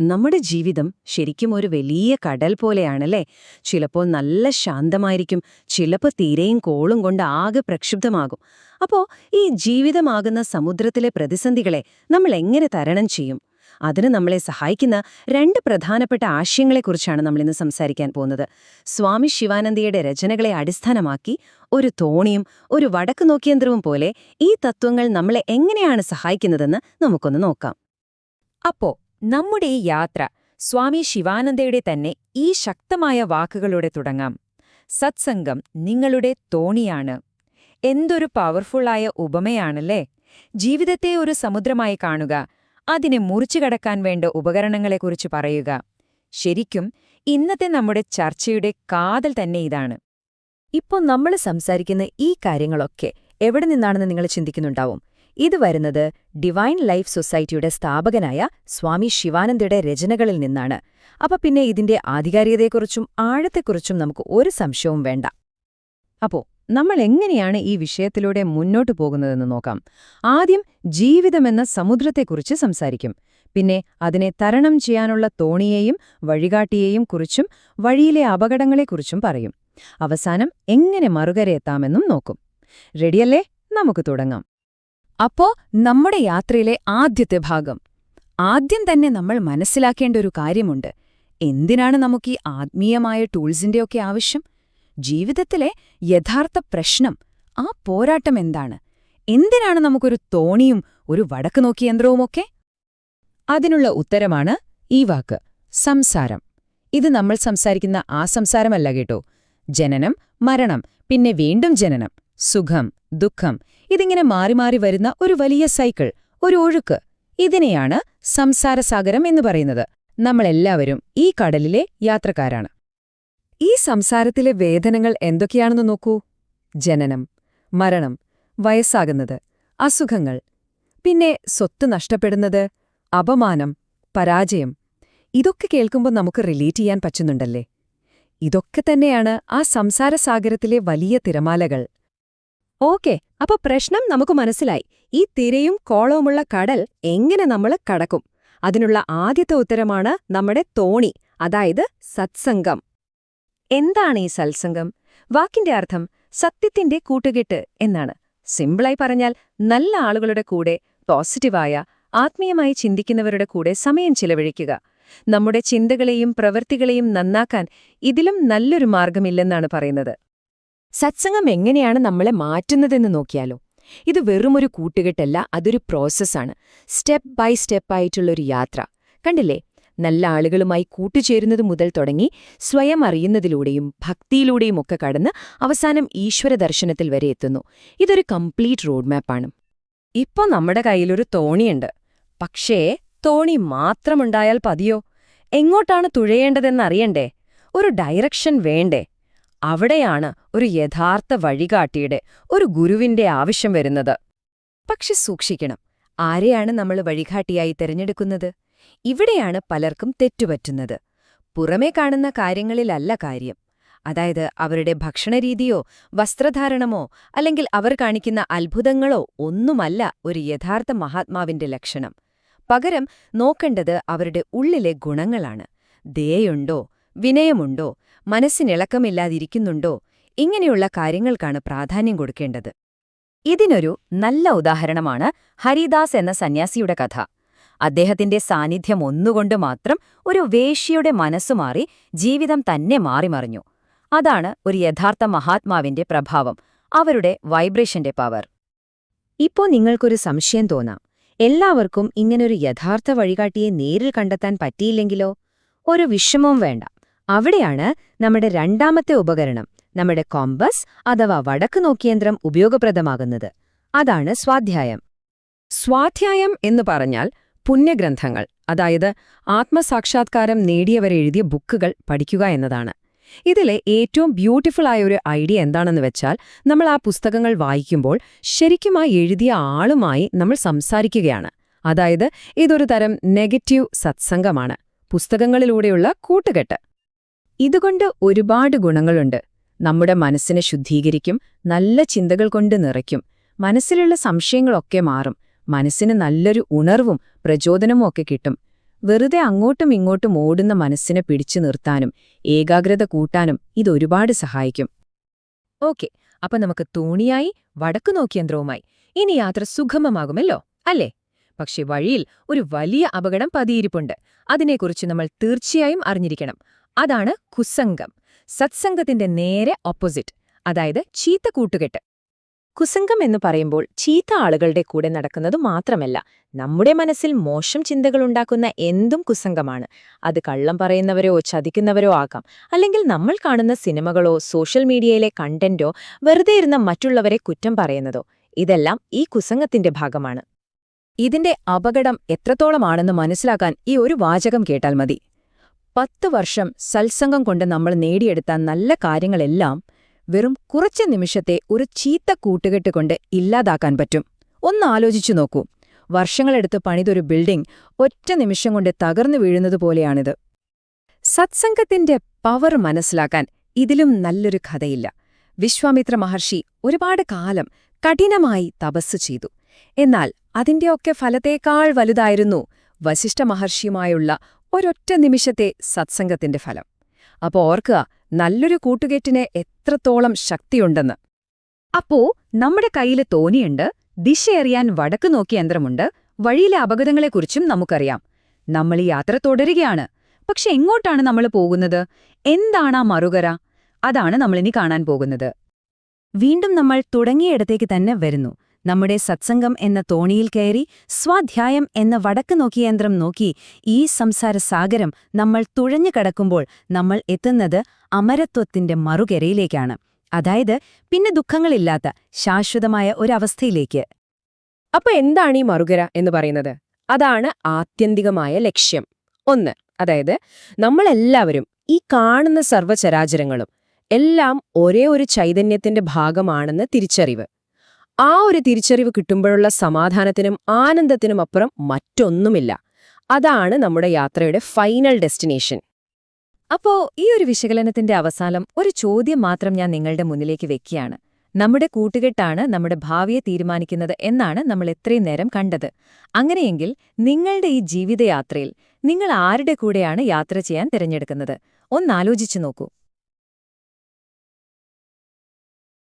നമ്മുടെ ജീവിതം ശരിക്കും ഒരു വലിയ കടൽ പോലെയാണല്ലേ? ചിലപ്പോൾ നല്ല ശാന്തമായിരിക്കും ചിലപ്പോൾ തീരെയും കോളും കൊണ്ട് ആകെ പ്രക്ഷുബ്ധമാകും. അപ്പോൾ ഈ ജീവിതമാകുന്ന സമുദ്രത്തിലെ പ്രതിസന്ധികളെ നമ്മൾ എങ്ങനെ തരണം ചെയ്യും? അതിന് നമ്മളെ സഹായിക്കുന്ന രണ്ട് പ്രധാനപ്പെട്ട ആശയങ്ങളെക്കുറിച്ചാണ് നമ്മളിന്ന് സംസാരിക്കാൻ പോകുന്നത്. സ്വാമി ശിവാനന്ദയുടെ രചനകളെ അടിസ്ഥാനമാക്കി ഒരു തോണിയും ഒരു വടക്ക് നോക്കിയന്ത്രവും പോലെ ഈ തത്വങ്ങൾ നമ്മളെ എങ്ങനെയാണ് സഹായിക്കുന്നതെന്ന് നമുക്കൊന്ന് നോക്കാം. അപ്പോ നമ്മുടെ ഈ യാത്ര സ്വാമി ശിവാനന്ദയുടെ തന്നെ ഈ ശക്തമായ വാക്കുകളോടെ തുടങ്ങാം. സത്സംഗം നിങ്ങളുടെ തോണിയാണ്. എന്തൊരു പവർഫുള്ളായ ഉപമയാണല്ലേ? ജീവിതത്തെ ഒരു സമുദ്രമായി കാണുക. അതിനെ മുറിച്ചു കടക്കാൻ വേണ്ട ഉപകരണങ്ങളെക്കുറിച്ച് പറയുക. ശരിക്കും ഇന്നത്തെ നമ്മുടെ ചർച്ചയുടെ കാതൽ തന്നെ ഇതാണ്. ഇപ്പോൾ നമ്മൾ സംസാരിക്കുന്ന ഈ കാര്യങ്ങളൊക്കെ എവിടെ നിന്നാണെന്ന് നിങ്ങൾ ചിന്തിക്കുന്നുണ്ടാവും? ഇത് വരുന്നത് ഡിവൈൻ ലൈഫ് സൊസൈറ്റിയുടെ സ്ഥാപകനായ സ്വാമി ശിവാനന്ദയുടെ രചനകളിൽ നിന്നാണ്. അപ്പൊ പിന്നെ ഇതിന്റെ ആധികാരികതയെക്കുറിച്ചും ആഴത്തെക്കുറിച്ചും നമുക്ക് ഒരു സംശയവും വേണ്ട. അപ്പോ നമ്മൾ എങ്ങനെയാണ് ഈ വിഷയത്തിലൂടെ മുന്നോട്ടു പോകുന്നതെന്ന് നോക്കാം. ആദ്യം ജീവിതമെന്ന സമുദ്രത്തെക്കുറിച്ച് സംസാരിക്കും. പിന്നെ അതിനെ തരണം ചെയ്യാനുള്ള തോണിയേയും വഴികാട്ടിയേയും കുറിച്ചും വഴിയിലെ അപകടങ്ങളെക്കുറിച്ചും പറയും. അവസാനം എങ്ങനെ മറുകരയെത്താമെന്നും നോക്കും. റെഡിയല്ലേ? നമുക്ക് തുടങ്ങാം. അപ്പോ നമ്മുടെ യാത്രയിലെ ആദ്യത്തെ ഭാഗം. ആദ്യം തന്നെ നമ്മൾ മനസ്സിലാക്കേണ്ട ഒരു കാര്യമുണ്ട്. എന്തിനാണ് നമുക്ക് ഈ ആത്മീയമായ ടൂൾസിന്റെയൊക്കെ ആവശ്യം? ജീവിതത്തിലെ യഥാർത്ഥ പ്രശ്നം ആ പോരാട്ടം എന്താണ്? എന്തിനാണ് നമുക്കൊരു തോണിയും ഒരു വടക്ക് നോക്കി യന്ത്രവുമൊക്കെ? അതിനുള്ള ഉത്തരമാണ് ഈ വാക്ക് സംസാരം. ഇത് നമ്മൾ സംസാരിക്കുന്ന ആ സംസാരമല്ല കേട്ടോ. ജനനം മരണം പിന്നെ വീണ്ടും ജനനം. സുഖം ദുഃഖം ഇതിങ്ങനെ മാറി മാറി വരുന്ന ഒരു വലിയ സൈക്കിൾ ഒരു ഒഴുക്ക്. ഇതിനെയാണ് സംസാരസാഗരം എന്ന് പറയുന്നത്. നമ്മളെല്ലാവരും ഈ കടലിലെ യാത്രക്കാരാണ്. ഈ സംസാരത്തിലെ വേദനകൾ എന്തൊക്കെയാണെന്ന് നോക്കൂ. ജനനം മരണം വയസ്സാകുന്നത് അസുഖങ്ങൾ പിന്നെ സ്വത്ത് നഷ്ടപ്പെടുന്നത് അപമാനം പരാജയം. ഇതൊക്കെ കേൾക്കുമ്പോൾ നമുക്ക് റിലേറ്റ് ചെയ്യാൻ പറ്റുന്നുണ്ടല്ലേ? ഇതൊക്കെ തന്നെയാണ് ആ സംസാരസാഗരത്തിലെ വലിയ തിരമാലകൾ. ഓക്കെ അപ്പൊ പ്രശ്നം നമുക്ക് മനസ്സിലായി. ഈ തിരയും കോളവുമുള്ള കടൽ എങ്ങനെ നമ്മൾ കടക്കും? അതിനുള്ള ആദ്യത്തെ ഉത്തരമാണ് നമ്മുടെ തോണി അതായത് സത്സംഗം. എന്താണ് ഈ സത്സംഗം? വാക്കിന്റെ അർത്ഥം സത്യത്തിന്റെ കൂട്ടുകെട്ട് എന്നാണ്. സിമ്പിളായി പറഞ്ഞാൽ നല്ല ആളുകളുടെ കൂടെ പോസിറ്റീവായ ആത്മീയമായി ചിന്തിക്കുന്നവരുടെ കൂടെ സമയം ചിലവഴിക്കുക. നമ്മുടെ ചിന്തകളെയും പ്രവൃത്തികളെയും നന്നാക്കാൻ ഇതിലും നല്ലൊരു മാർഗമില്ലെന്നാണ് പറയുന്നത്. സത്സംഗം എങ്ങനെയാണ് നമ്മളെ മാറ്റുന്നതെന്ന് നോക്കിയാലോ? ഇത് വെറുമൊരു കൂട്ടുകെട്ടല്ല അതൊരു പ്രോസസ്സാണ്. സ്റ്റെപ്പ് ബൈ സ്റ്റെപ്പായിട്ടുള്ളൊരു യാത്ര. കണ്ടില്ലേ? നല്ല ആളുകളുമായി കൂട്ടുചേരുന്നത് മുതൽ തുടങ്ങി സ്വയം അറിയുന്നതിലൂടെയും ഭക്തിയിലൂടെയും ഒക്കെ കടന്ന് അവസാനം ഈശ്വര ദർശനത്തിൽ വരെ എത്തുന്നു. ഇതൊരു കംപ്ലീറ്റ് റോഡ് മാപ്പാണ്. ഇപ്പോ നമ്മുടെ കയ്യിലൊരു തോണിയുണ്ട്. പക്ഷേ തോണി മാത്രമുണ്ടായാൽ പതിയോ? എങ്ങോട്ടാണ് തുഴയേണ്ടതെന്നറിയണ്ടേ? ഒരു ഡയറക്ഷൻ വേണ്ടേ? അവിടെയാണ് ഒരു യഥാർത്ഥ വഴികാട്ടിയുടെ ഒരു ഗുരുവിന്റെ ആവശ്യം വരുന്നത്. പക്ഷെ സൂക്ഷിക്കണം ആരെയാണ് നമ്മൾ വഴികാട്ടിയായി തിരഞ്ഞെടുക്കുന്നത്? ഇവിടെയാണ് പലർക്കും തെറ്റുപറ്റുന്നത്. പുറമേ കാണുന്ന കാര്യങ്ങളിലല്ല കാര്യം. അതായത് അവരുടെ ഭക്ഷണരീതിയോ വസ്ത്രധാരണമോ അല്ലെങ്കിൽ അവർ കാണിക്കുന്ന അത്ഭുതങ്ങളോ ഒന്നുമല്ല ഒരു യഥാർത്ഥ മഹാത്മാവിന്റെ ലക്ഷണം. പകരം നോക്കേണ്ടത് അവരുടെ ഉള്ളിലെ ഗുണങ്ങളാണ്. ദയുണ്ടോ വിനയമുണ്ടോ? മനസ്സിനിളക്കമില്ലാതിരിക്കുന്നുണ്ടോ? ഇങ്ങനെയുള്ള കാര്യങ്ങൾക്കാണ് പ്രാധാന്യം കൊടുക്കേണ്ടത്. ഇതിനൊരു നല്ല ഉദാഹരണമാണ് ഹരിദാസ് എന്ന സന്യാസിയുടെ കഥ. അദ്ദേഹത്തിന്റെ സാന്നിധ്യം ഒന്നുകൊണ്ട് മാത്രം ഒരു വേശ്യയുടെ മനസ്സുമാറി ജീവിതം തന്നെ മാറിമറിഞ്ഞു. അതാണ് ഒരു യഥാർത്ഥ മഹാത്മാവിന്റെ പ്രഭാവം അവരുടെ വൈബ്രേഷന്റെ പവർ. ഇപ്പോ നിങ്ങൾക്കൊരു സംശയം തോന്നാം. എല്ലാവർക്കും ഇങ്ങനൊരു യഥാർത്ഥ വഴികാട്ടിയെ നേരിൽ കണ്ടെത്താൻ പറ്റിയില്ലെങ്കിലോ? ഒരു വിഷമവും വേണ്ട. അവിടെയാണ് നമ്മുടെ രണ്ടാമത്തെ ഉപകരണം നമ്മുടെ കോമ്പസ് അഥവാ വടക്ക് നോക്കിയന്ത്രം ഉപയോഗപ്രദമാകുന്നത്. അതാണ് സ്വാധ്യായം. സ്വാധ്യായം എന്ന് പറഞ്ഞാൽ പുണ്യഗ്രന്ഥങ്ങൾ അതായത് ആത്മസാക്ഷാത്കാരം നേടിയവരെഴുതിയ ബുക്കുകൾ പഠിക്കുക എന്നതാണ്. ഇതിലെ ഏറ്റവും ബ്യൂട്ടിഫുൾ ആയ ഒരു ഐഡിയ എന്താണെന്ന് വെച്ചാൽ നമ്മൾ ആ പുസ്തകങ്ങൾ വായിക്കുമ്പോൾ ശരിക്കും ആ എഴുതിയ ആളുമായി നമ്മൾ സംസാരിക്കുകയാണ്. അതായത് ഇതൊരു തരം നെഗറ്റീവ് സത്സംഗമാണ് പുസ്തകങ്ങളിലൂടെയുള്ള കൂട്ടുകെട്ട്. ഇതുകൊണ്ട് ഒരുപാട് ഗുണങ്ങളുണ്ട്. നമ്മുടെ മനസ്സിനെ ശുദ്ധീകരിക്കും നല്ല ചിന്തകൾ കൊണ്ട് നിറയ്ക്കും മനസ്സിലുള്ള സംശയങ്ങളൊക്കെ മാറും മനസ്സിന് നല്ലൊരു ഉണർവും പ്രചോദനവും ഒക്കെ കിട്ടും. വെറുതെ അങ്ങോട്ടും ഇങ്ങോട്ടും ഓടുന്ന മനസ്സിനെ പിടിച്ചു നിർത്താനും ഏകാഗ്രത കൂട്ടാനും ഇതൊരുപാട് സഹായിക്കും. ഓക്കെ അപ്പൊ നമുക്ക് തോണിയായി വടക്കു നോക്കിയന്ത്രവുമായി ഇനി യാത്ര സുഗമമാകുമല്ലോ അല്ലേ? പക്ഷെ വഴിയിൽ ഒരു വലിയ അപകടം പതിയിരിപ്പുണ്ട്. അതിനെക്കുറിച്ച് നമ്മൾ തീർച്ചയായും അറിഞ്ഞിരിക്കണം. അതാണ് കുസംഗം. സത്സംഗത്തിന്റെ നേരെ ഓപ്പോസിറ്റ് അതായത് ചീത്ത കൂട്ടുകെട്ട്. കുസംഗം എന്ന് പറയുമ്പോൾ ചീത്ത ആളുകളുടെ കൂടെ നടക്കുന്നത് മാത്രമല്ല നമ്മുടെ മനസ്സിൽ മോശം ചിന്തകളുണ്ടാക്കുന്ന എന്തും കുസംഗമാണ്. അത് കള്ളം പറയുന്നവരോ ചതിക്കുന്നവരോ ആകാം. അല്ലെങ്കിൽ നമ്മൾ കാണുന്ന സിനിമകളോ സോഷ്യൽ മീഡിയയിലെ കണ്ടന്റോ വെറുതെ ഇരുന്ന മറ്റുള്ളവരെ കുറ്റം പറയുന്നതോ ഇതെല്ലാം ഈ കുസംഗത്തിന്റെ ഭാഗമാണ്. ഇതിന്റെ അപകടം എത്രത്തോളമാണെന്ന് മനസ്സിലാക്കാൻ ഈ ഒരു വാചകം കേട്ടാൽ മതി. പത്ത് വർഷം സത്സംഗം കൊണ്ട് നമ്മൾ നേടിയെടുത്ത നല്ല കാര്യങ്ങളെല്ലാം വെറും കുറച്ച് നിമിഷത്തെ ഒരു ചീത്ത കൂട്ടുകെട്ട് കൊണ്ട് ഇല്ലാതാക്കാൻ പറ്റും. ഒന്ന് ആലോചിച്ചു നോക്കൂ. വർഷങ്ങളെടുത്ത് പണിതൊരു ബിൽഡിംഗ് ഒറ്റ നിമിഷം കൊണ്ട് തകർന്നു വീഴുന്നതുപോലെയാണിത് സത്സംഗത്തിന്റെ പവർ മനസ്സിലാക്കാൻ ഇതിലും നല്ലൊരു കഥയില്ല. വിശ്വാമിത്ര മഹർഷി ഒരുപാട് കാലം കഠിനമായി തപസ്സു ചെയ്തു. എന്നാൽ അതിന്റെയൊക്കെ ഫലത്തേക്കാൾ വലുതായിരുന്നു വശിഷ്ഠ മഹർഷിയുമായുള്ള ഒരൊറ്റ നിമിഷത്തെ സത്സംഗത്തിന്റെ ഫലം. അപ്പോൾ ഓർക്കുക നല്ലൊരു കൂട്ടുകെട്ടിന് എത്രത്തോളം ശക്തിയുണ്ടെന്ന്. അപ്പോ നമ്മുടെ കയ്യിൽ തോണിയുണ്ട് ദിശയറിയാൻ വടക്ക് നോക്കിയ യന്ത്രമുണ്ട് വഴിയിലെ അപകടങ്ങളെക്കുറിച്ചും നമുക്കറിയാം. നമ്മൾ ഈ യാത്ര തുടരുകയാണ്. പക്ഷെ എങ്ങോട്ടാണ് നമ്മൾ പോകുന്നത്? എന്താണ് ആ മറുകര? അതാണ് നമ്മളിനി കാണാൻ പോകുന്നത്. വീണ്ടും നമ്മൾ തുടങ്ങിയയിടത്തേക്ക് തന്നെ വരുന്നു. നമ്മുടെ സത്സംഗം എന്ന തോണിയിൽ കയറി സ്വാധ്യായം എന്ന വടക്ക് നോക്കിയ യന്ത്രം നോക്കി ഈ സംസാര സാഗരം നമ്മൾ തുഴഞ്ഞു കടക്കുമ്പോൾ നമ്മൾ എത്തുന്നത് അമരത്വത്തിന്റെ മറുകരയിലേക്കാണ്. അതായത് പിന്നെ ദുഃഖങ്ങളില്ലാത്ത ശാശ്വതമായ ഒരവസ്ഥയിലേക്ക്. അപ്പൊ എന്താണ് ഈ മറുകര എന്ന് പറയുന്നത്? അതാണ് ആത്യന്തികമായ ലക്ഷ്യം. ഒന്ന് അതായത് നമ്മളെല്ലാവരും ഈ കാണുന്ന സർവചരാചരങ്ങളും എല്ലാം ഒരേ ഒരു ചൈതന്യത്തിന്റെ ഭാഗമാണെന്ന് തിരിച്ചറിവ്. ആ ഒരു തിരിച്ചറിവ് കിട്ടുമ്പോഴുള്ള സമാധാനത്തിനും ആനന്ദത്തിനും അപ്പുറം മറ്റൊന്നുമില്ല. അതാണ് നമ്മുടെ യാത്രയുടെ ഫൈനൽ ഡെസ്റ്റിനേഷൻ അപ്പോ ഈ ഒരു വിശകലനത്തിന്റെ അവസാനം ഒരു ചോദ്യം മാത്രം ഞാൻ നിങ്ങളുടെ മുന്നിലേക്ക് വെക്കുകയാണ്. നമ്മുടെ കൂട്ടുകെട്ടാണ് നമ്മുടെ ഭാവിയെ തീരുമാനിക്കുന്നത് എന്നാണ് നമ്മൾ എത്രയും നേരം കണ്ടത്. അങ്ങനെയെങ്കിൽ നിങ്ങളുടെ ഈ ജീവിതയാത്രയിൽ നിങ്ങൾ ആരുടെ കൂടെയാണ് യാത്ര ചെയ്യാൻ തിരഞ്ഞെടുക്കുന്നത്? ഒന്നാലോചിച്ചു നോക്കൂ.